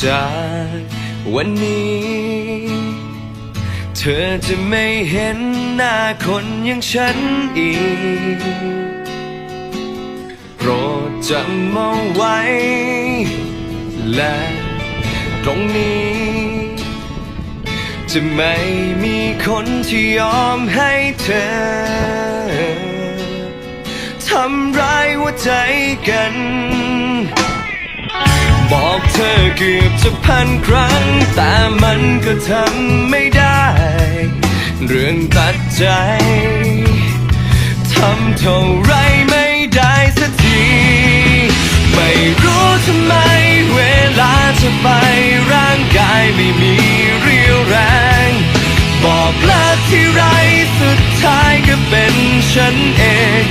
จากวันนี้ เธอจะไม่เห็นหน้าคนอย่างฉันอีก โปรดจำเอาไว้ และตรงนี้ จะไม่มีคนที่ยอมให้เธอ ทำร้ายหัวใจกัน เธอเกือบจะพันครั้ง แต่มันก็ทำไม่ได้ เรื่องตัดใจทำเท่าไรไม่ได้สักที ไม่รู้ทำไมเวลาจะไปร่างกายไม่มีเรี่ยวแรง บอกลาที่ไรสุดท้ายก็เป็นฉันเอง